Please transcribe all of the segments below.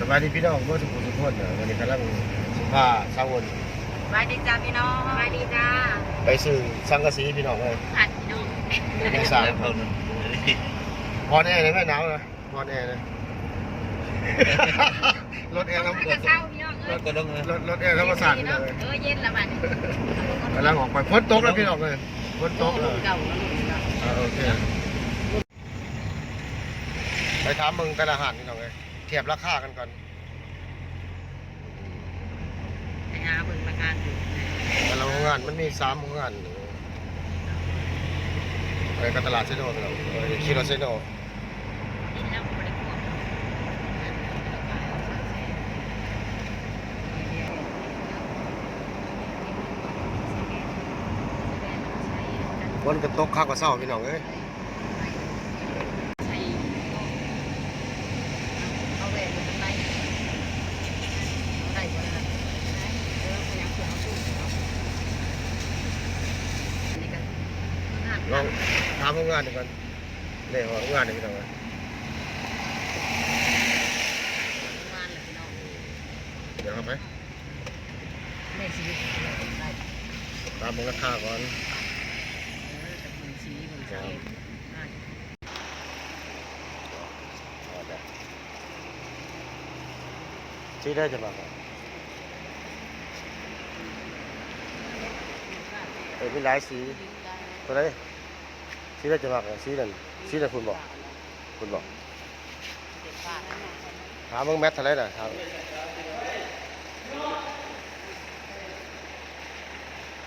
สบายดีพี่น้องเมื่อทุกคนทุกคนเนอะวันนี้กำลังสิพาชาววนสบายดีจ้าพี่น้องสบายดีจ้าไปซื้อสังกะสีพี่น้องเลยผัดพี่น้องในสามพอนแอร์เลยแม่หนาวนะพอนแอร์เลยรถแอร์น้ำจะเศร้าพี่น้องเอ้ยก็ต้องรถรถแอร์ธรรมศาสตร์พี่นี่น้องเลยเออเย็นละมันกำลังออกไปฝนตกแล้วพี่น้องเลยฝนตกเลยเก่าแล้วลูกเก่าอ่าโอเคไปถามมึงแต่ละอาหารพี่น้องเลย เทียบราคากันก่อนไปหาเบิ่งประกันอยู่แต่ละโรงงานมันมีสามโรงงานไปกับตลาดเซโนพี่น้องเออคิโรเซโนนี่นะผมไม่ได้กลัวฝนกระตกข้าวกับเศร้าพี่น้องเอ้ย ใช่เอาแหวนอยู่ตรงไหนเอาได้บ่ล่ะเออพยายามเผื่อเอาตู้เนาะอันนี้ก็งาน ลอง ถามโรงงานดีกว่าเนี่ยโรงงานนี่ห้องงานแหละพี่น้องเดี๋ยวเข้าไปแม่ชีวิตได้ตามมึงราคาก่อนเออแต่คนชีคนใช้ได้ชี้ได้จะมาครับเออมีหลายสีตัวไหน สีได้จะมาครับสีนั่นสีนั่นคุณบอกคุณบอกถามมึงแมทเท่าไรน่ะถาม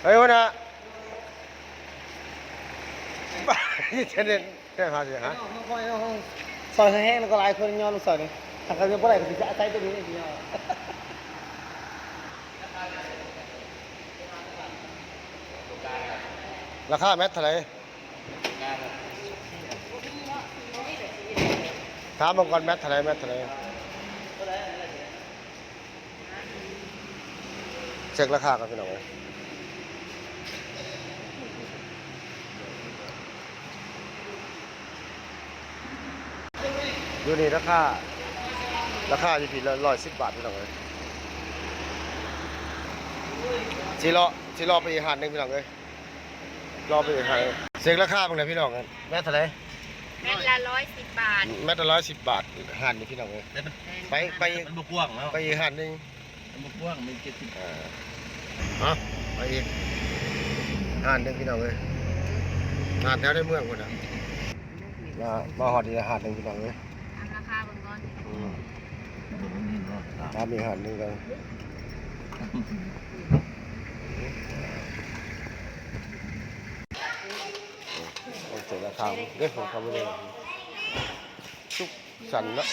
เฮ้ยวะนะบ้านี่ฉันเนี่ยแค่หาเสียฮะซอยแห้งแล้วก็หลายคนย้อนลูกซอยนี่ถ้าเขาจะบ่ได้ก็จะใช้ตัวนี้นี่ย้อนราคาแมทเท่าไหร ถามมึงก่อนแมทเท่าไรแมทเท่าไรเช็คราคากันพี่น้องเอ้ยดูนี่ราคาราคาอยู่ที่ร้อยสิบบาทพี่น้องเอ้ยสีรอสีรอไปอีกหันหนึ่งพี่น้องเอ้ยรอไปอีกหันเช็คราคาบ้างเลยพี่น้องเอ้ยแมทเท่าไร แม่ละร้อยสิบบาทแมทละร้อยสิบบาทหันนี่พี่น้องเอ้ยไปไปมันบ่กว้างแล้วไปอีกหันหนึ่งมันบ่กว้างมันเจ็ดสิบอ่าเอาไปอีกหันหนึ่งพี่น้องเอ้ยหันแถวในเมืองคนอะมามาหอดอีกหันหนึ่งพี่น้องเอ้ยทำราคาเบิ่งก่อนอืมตามอีกหันหนึ่งกัน โอเคราคาเด้ของเขาไม่ได้ทุกสันเนาะ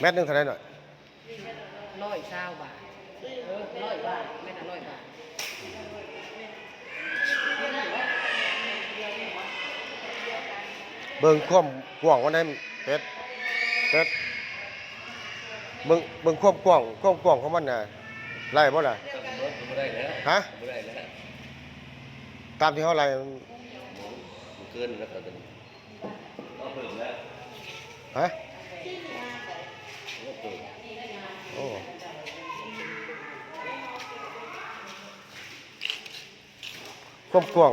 แมทหนึ่งเท่าไหรหน่อยร้อยเก้าบาทเออร้อยบาทแม่ละร้อยบาทเบิ่งความกว้างวันนั้นเป็ดเป็ดเบิ่งเบิ่งความกว้างความกว้างของมันน่ะไล่บ่ล่ะบ่ได้แล้วฮะบ่ได้แล้วตามที่เขาไล่มันเกินแล้วก็ตอนนี้เอาเพิ่มแล้วฮะ เอาเพิ่มโอ้ความกว้าง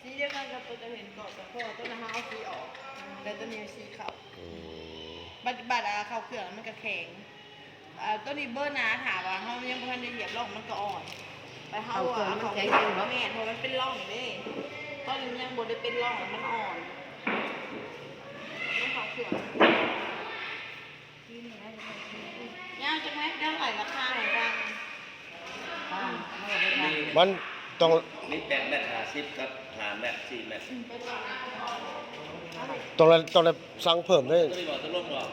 สีเดียวกันกับตัวจะเห็นก่อนแต่พอตัวนะคะเอาสีออก แต่ตัวนี้สีขาวอืมบัดบัดอะเขาเครื่องมันก็แข็งอ่าตัวนี้เบอร์หนาถามว่าเขายังไม่ทันได้เหยียบร่องมันก็อ่อนไปเขาอะเขาแข็งแม่เพราะมันเป็นร่องนี่ถตอนนี้ยังบดได้เป็นร่องมันอ่อน มันต้องนี่แปดแมตรหาสิบครับหาแมตรสี่แมตรต้องได้ต้องได้สั่งเพิ่มด้วยตัวนี้บอกตัวลงบอก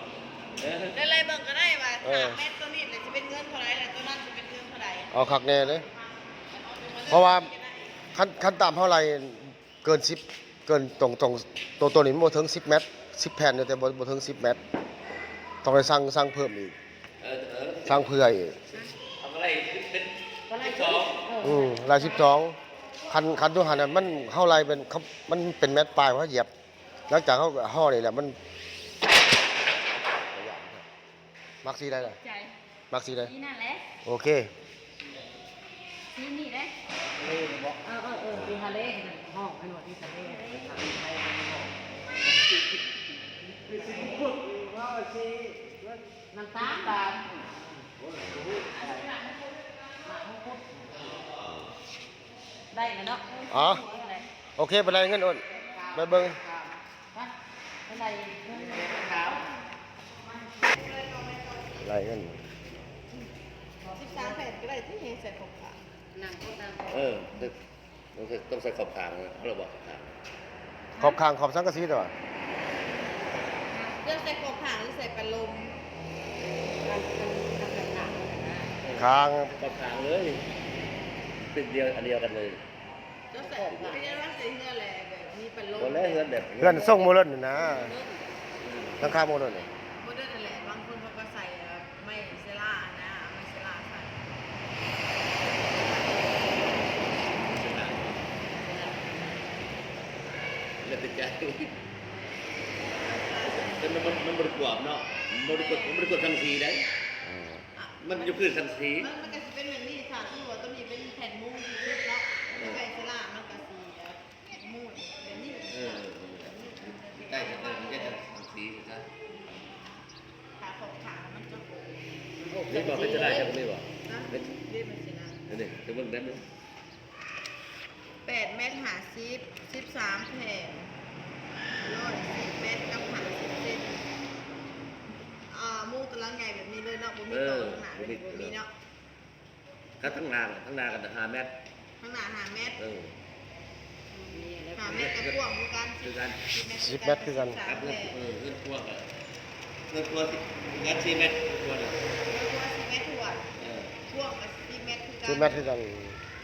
เออได้เลยเบิ่งก็ได้ว่าเออสามเม็ดตัวนี้เลยจะเป็นเงินเท่าไหรแต่ตัวนั้นจะเป็นเงินเท่าไหรเอาคักแน่เลยเพราะว่าขั้นขั้นต่ำเท่าไหร่เกิน10เกินตรงตรงตัวตัวนี้มันบ่ถึง10เมตร10แผ่นอยู่แต่บ่บ่ถึง10เมตรต้องได้สั่งสั่งเพิ่มอีกเออเออสั่งเพื่ออีก ทำอะไรเป็น ก็ไล่ ส องอืมราย12คันคันตัวหันน่ะมันเท่าไหร่เป็นเขามันเป็นเมตรปลายเพราะเหยียบหลังจากเขาห่อนี่แหละมันมักสีได้ล่ะใจมักสีได้นี่นั่นแหละโอเคนี่นี่เด้เล่บอกเออเออเออที่ทะเลห้องไอ้หนวดที่ทะเลว่าชีน้ำตาลตาล ได้แล้วเนาะอ๋อ โอเคไปไรเงินโอนไปเบิ่งไปไรเงินไรเงินสิบสามแผ่นก็ได้ที่เห็นใส่ของขาวนั่งก็ตามเออต้องต้องใส่ขอบขางนะเขาเราบอกขอบขางขอบคางขอบสังกะสีตัวเลือกใส่ของขาวหรือใส่ปลาลม การการการต่างๆ คางขอบขางเลยเป็นเดียวอันเดียวกันเลยเลือกใส่ไม่ใช่ว่าใส่เนื้อแหละแบบมีปลาลมคนแรกเงินแบบเพื่อนส่งโมเลนนี่นะทั้งค่าโมเลนนี่โมเดิร์นนั่นแหละบางคนเขาก็ใส่เอ่อไม่เซล่านะไม่เซล่าใส่เลือดติดใจแต่มันมันมันบริกรอบเนาะมันบริกรมันบริกรทันทีได้อื มมันจะขึ้นทันทีมันมันก็จะเป็นแบบนี้ค่ะที่ว่าตัวนี้เป็นแผ่นมุ้งที่สุดเนาะไม่เซล่ามันก็สีเอ่อมุ้งแบบนี้เออใกล้จะเออมันจะทันทีนะขาของขามันจะโผล่นี่บอกเป็นจะได้ยังไม่บอกนะเรียกมันสินะนี่จะเบิ่งได้ไหมแปดเมตรหาสิบสิบสามแผ่นร้อยสิบเมตรกับหาสิบเซนอ่ามุ้งตารางใหญ่แบบนี้เลยเนาะบ่มี ต่อข้างหน้าเลยบ่มีเนาะถ้าทั้งนาทั้งนากันห้าเมตรข้างหน้าหาเมตรเออ หาเมตรกับกว้างคือกันคือกัน สิบเมตรคือกันสาครัมบเงิแผ่นนเออเงินพวกอะเงินพวกสิงัดสี่เมตรพวกน่ะแล้วก็สิบเมตรถั่วเออพ่วงกับสิบเมตรคือกันสิบเมตรคือกัน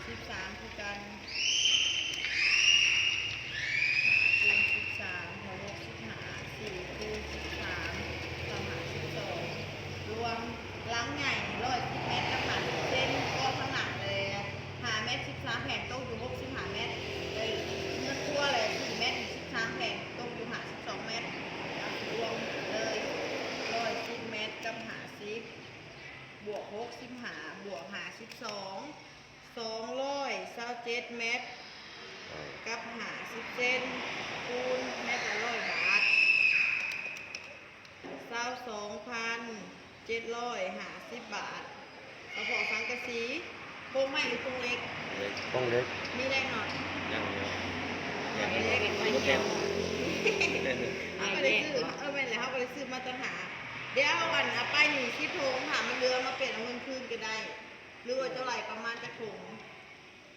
สิบสามคือกันคูณสิบสามหกสิบห้าสี่คูณสิบสามสามหาสิบสองรวมล้างใหญ่ร้อยสิบเมตรกับหาสิบเซนก็ข้างหลังเลยหาเมตรสิบสามแผ่นตกอยู่หกสิบห้าเมตรเลยเงินทั่วเลยสี่เมตรสิบสามแผ่นตกอยู่หาสิบสองเมตรรวมเลยร้อยสิบเมตรกับหาสิบบวกหกสิบหาบวกหาสิบสอง สองร้อยเศร้าเจ็ดเมตร กับหา สิบเซนคูณเมตรละร้อยบาทเศร้าสองพันเจ็ดร้อยหาสิบบาทกระเพาะสังกะสีโครงไม้หรือโครงเล็ก เลยห้องเล็กมีแรงหน่อยยังเดียวอย่างเล็กไม่เดียวเขาก็เลยซื้อเออไม่เลยเขาก็เลยซื้อมาตรฐานเดี๋ยวเอาวันเอาไปหนึ่งที่โพงถามมันเรือมาเปลี่ยนเอาเงินคืนก็ได้ หรือว่าเท่าไหร่ประมาณจะถง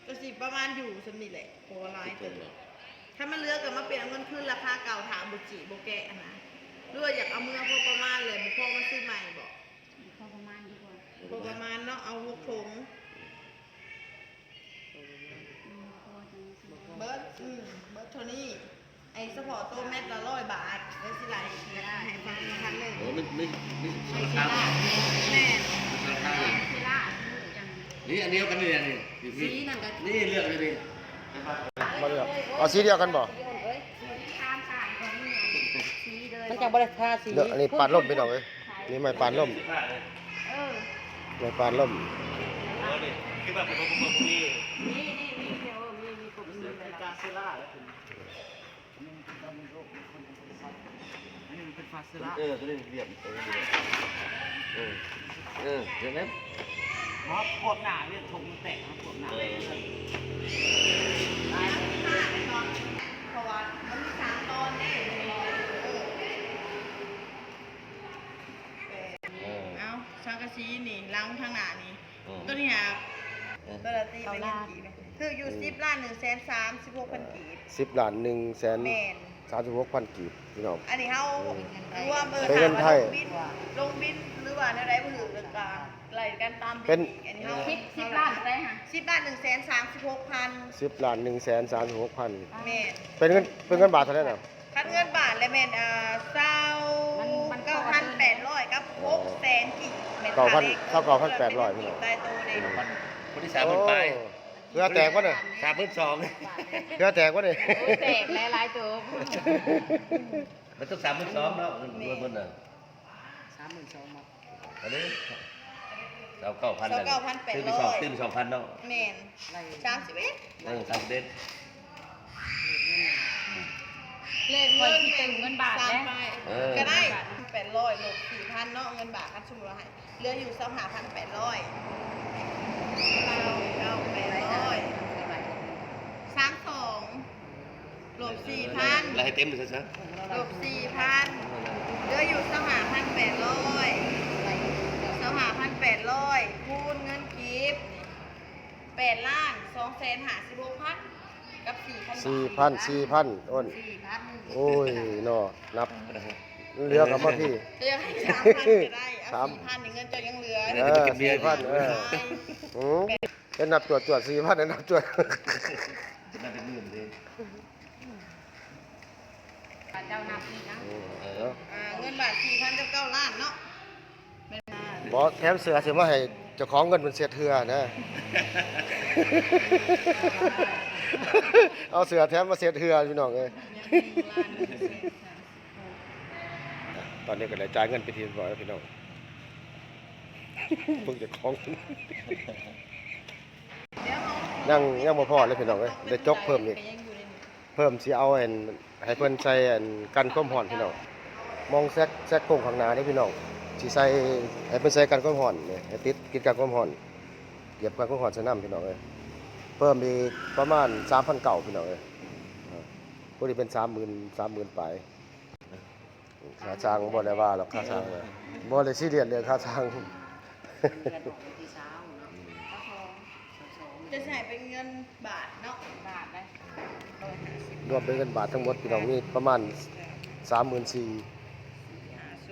ก็สิประมาณอยู่สมิแหละโคลายคเกินนบอก ถ้ามันเลือกกันมาเปลี่ยนเอาเงินขึ้นราคาเก่าถามบุจิโบแกะนะหรือว่าอยากเอาเมื่อพอประมาณเลยบุพอมาซื้อใหม่บอกพอประมาณดีกว่าพอประมาณเนาะเอาหกถุงอืมพอจังสิเบิร์ดอืมเบิร์ดโทนี่ไอ้สปอร์ตโตเม็ดละร้อยบาทแล้วสิไหลให้ฟังอีกครั้งหนึ่งโอ้ไม่ไม่ไม่ไม่ราใช่คาล่าแม่ราคาไม่ใช่ล่าจังนี่อันเดียวกันนี่นี่อยู่ที่สีนั่นก็นี่เลือกเลยดิ มาเลือกเอาสีเดียวกันบ่ข้ามต่างกันนี่สีเลยมันจะบริทาสีเลือกอันนี้ปานล่มพี่น้องเอ้ยนี่ไม้ปานล่มเออไม้ปานล่มคือแบบผมผมผมนี่นี่นี่นี่เดียวมีมีกลุ่มมีอะไรกาล่ะเซล่าแล้วคุณอันนี้เป็นฟาเซล่าเออตัวนี้เรียบเออเออเห็นไหม เพราะปวดหนาเรียยทงแตกนะปวดหนาเลยนะครับเอาสังกะสีนี่ล้างข้างหน้านี่ตัวนี้ฮะตัวละตีเป็นกี่คืออยู่สิบล้านหนึ่งแสนสามสิบหกพันกีบสิบล้านหนึ่งแสนสามสิบหกพันกีบพี่น้องอันนี้เขารวมเบอร์สามลงบินลงบินหรือว่าอะไรผู้ถือกลาง ไหลกันตามบิเป็น อันนี้เขาสิบสิบล้านได้ค่ะสิบล้านหนึ่งแสนสามสิบหกพันสิบล้านหนึ่งแสนสามสิบหกพันแมนเป็นเงินเป็นเงินบาทเท่าไหร่นะคัดเงินบาทและแมนอ่าเศร้าเก้าพันแปดร้อยกับหกแสนกีบแม่เก้าพันค่ล็เก้าเก้าพันแปดร้อยพี่น้องใต้โตเลยคนที่สามคนไปโอ้เรือแตกวะเนี่ยสามหมื่นสองเรือแตกวะเนี่ยโอ้ยแตกหลายๆตัวมันต้องสามหมื่นสองเนาะเงินเงินบนน่ะสามหมื่นสองมาอันนี้ สามเก้าพันเศร้าเก้าพันแปดตื้นไปร้สองอยตื้นไปสองพันเนาะแมนสามสิบเอ็ดเออสามสิบเอ็ดเลนเงินที่เป็นเงินบาทสามนะใบก็ได้แปดร้อยลบสี่พันเนาะเงินบาทคัดสมมุติว่าให้เหลืออยู่สองหาพันแปดร้อยเก้าเก้าแปดร้อยสามสองลบสี่พันแล้วให้เต็มไปซะลบสี่พันเหลืออยู่สองหาพันแปดร้อยสองหาพัน แปดร้อยคูณเงินกีบแปดล้านสองแสนหาสิบหกพันกับสี่พันสี่พันสี่พันอ้นสี่พันโอ้ยเนาะนับเรือกับมาพี่จะยังให้สามพันก็ได้เอาสามสี่พันในเงินจะยังเหลือเออสี่พันเอออืมเป็นนับตรวจตรวจสี่พันนับตรวจจะน่าเป็นหมื่นเลยเจ้านับนี่นะเอออ่าเงินบาทสี่พันกับเก้าล้านเนาะ บอแถมเสือเสือมาให้เจ้าของเงินเป็นเสียเถื่อนะ เอาเสือแถมมาเสียเถื่อพี่น้องเอ้ยตอนนี้ก็ได้จ่ายเงินไปทีเรียบร้อยแล้วพี่น้องเพิ่งจะคล้องเดี๋ยวเอายังยังบ่พอเลยพี่น้องเอ้ยได้จกเพิ่มอีกยังอยู่ในนี้เพิ่มสิเอาอันให้เพิ่นใส่อันกันความร้อนพี่น้อง มองแซกแซกโค้งข้างหน้าเด้พี่น้อง สิใส่ให้เพิ่นใส่กันความร้อนนี่ให้ติดกินกันความร้อนเก็บกันความร้อนใส่น้ำพี่น้องเอ้ยเพิ่มอีกประมาณ3,000เก่าพี่น้องเอ้ยอ่าพอดีเป็น30,000 30,000ไปค่าจ้างบ่ได้ว่าหรอกค่าจ้างน่ะบ่ได้ซีเรียสเรื่องค่าจ้างเดือนออกที่เช้าเนาะก็พอสองจะใช้เป็นเงินบาทเนาะบาทได้รวมเป็นเงินบาททั้งหมดพี่น้องมีประมาณ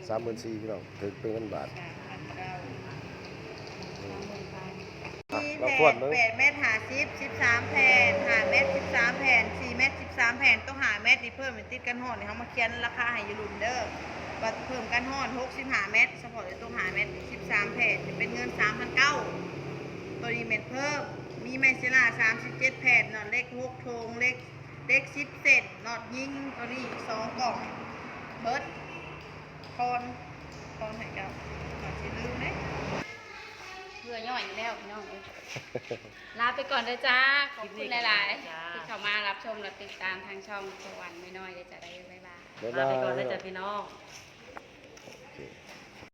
34,000 34,000พี่น้องถึงเป็นเงินบาทอะมีเราแผ่ควรนมึงแปดเมตรหาสิบสิบสามแผ่นหาเมตรสิบสามแผ่นสี่เมตรสิบสามแผ่นต้องหาเมตรนี่เพิ่มเป็นติดกันห่อนนี่เขามาเขียนราคาให้อยูรุนเด้อว่าเพิ่มกันห่อนหกสิบหาเมตรเฉพาะในต้องหาเมตรสิบสามแผ่นจะเป็นเงินสามพันเก้าตัวนี้เม็ดเพิ่มมีไมเซล่าสามสิบเจ็ดแผ่นนอตเล็กหกโทงเล็กเล็กสิบเซนนอตยิงตัวนี้สองกล่องเบิร์ด คอนคอนให้เก้าหน่อยสิลืมเด้เพื่อย่อยอยู่แล้วพี่น้องเอ้ยลาไปก่อนเด้อจ้า ขอบคุณหลายๆ ที่เข้ามารับชมและติดตามทางช่องสวรรค์ไม่น้อยเด้อจ้าได้บ๊ายบายบ๊ายลาบายไปก่อนนะจ๊ะพี่น้องบ